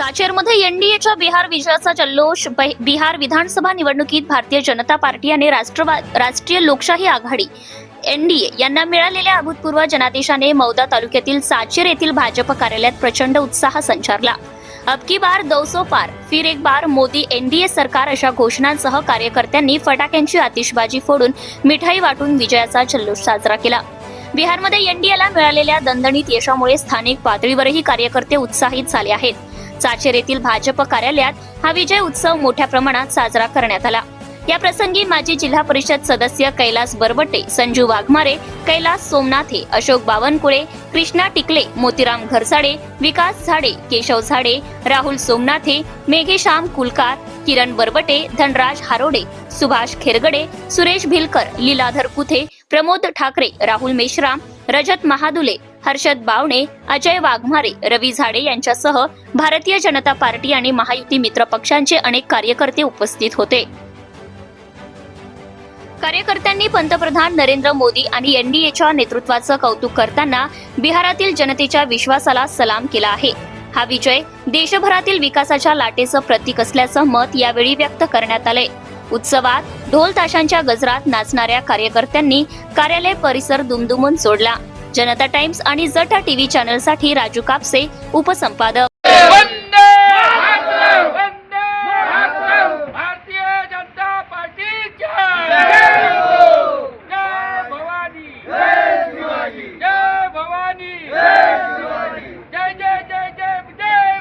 साचेरमध्ये एनडीएच्या बिहार विजयाचा जल्लोष ब- बिहार विधानसभा निवडणुकीत भारतीय जनता पार्टी आणि राष्ट्रवा राष्ट्रीय लोकशाही आघाडी एनडीए यांना मिळालेल्या अभूतपूर्व जनादेशाने मौदा तालुक्यातील साचेर येथील भाजप कार्यालयात प्रचंड उत्साह संचारला. अब की बार दौसो पार फिर एक बार मोदी एनडीए सरकार अशा घोषणांसह कार्यकर्त्यांनी फटाक्यांची आतिषबाजी फोडून मिठाई वाटून विजयाचा जल्लोष साजरा केला. बिहारमध्ये एनडीएला मिळालेल्या दणदणीत यशामुळे स्थानिक पातळीवरही कार्यकर्ते उत्साहित झाले आहेत. चाचेर येथील भाजप कार्यालयात हा विजय उत्सव मोठ्या प्रमाणात साजरा करण्यात आला. या प्रसंगी माजी जिल्हा परिषद सदस्य कैलास बरबटे संजू वाघमारे कैलास सोमनाथे अशोक बावनकुळे कृष्णा टिकले मोतीराम घरसाडे विकास झाडे केशव झाडे राहुल सोमनाथे मेघेश्याम कुलकार किरण बरबटे धनराज हारोडे सुभाष खेरगडे सुरेश भिलकर लीलाधर कुथे प्रमोद ठाकरे राहुल मेश्राम रजत महादुले हर्षद बावणे अजय वाघमारे रवी झाडे यांच्यासह भारतीय जनता पार्टी आणि महायुती मित्र पक्षांचे अनेक कार्यकर्ते उपस्थित होते. कार्यकर्त्यांनी पंतप्रधान नरेंद्र मोदी आणि एनडीएच्या नेतृत्वाचं कौतुक करताना बिहारातील जनतेच्या विश्वासाला सलाम केला आहे. हा विजय देशभरातील विकासाच्या लाटेचं प्रतीक असल्याचं मत यावेळी व्यक्त करण्यात आलंय. उत्सवात ढोल ताशांच्या गजरात नाचणाऱ्या कार्यकर्त्यांनी कार्यालय परिसर दुमदुमून सोडला. जनता टाइम्स आणि जटा टीव्ही चॅनलसाठी राजू कापसे उपसंपादक. वंदे वंदे भारतीय जनता पार्टीच्या जय भवानी! जय भवानी! जय जय जय जय जय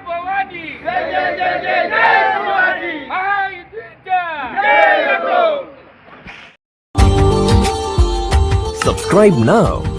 भवानी! महायुतीच्या! Subscribe now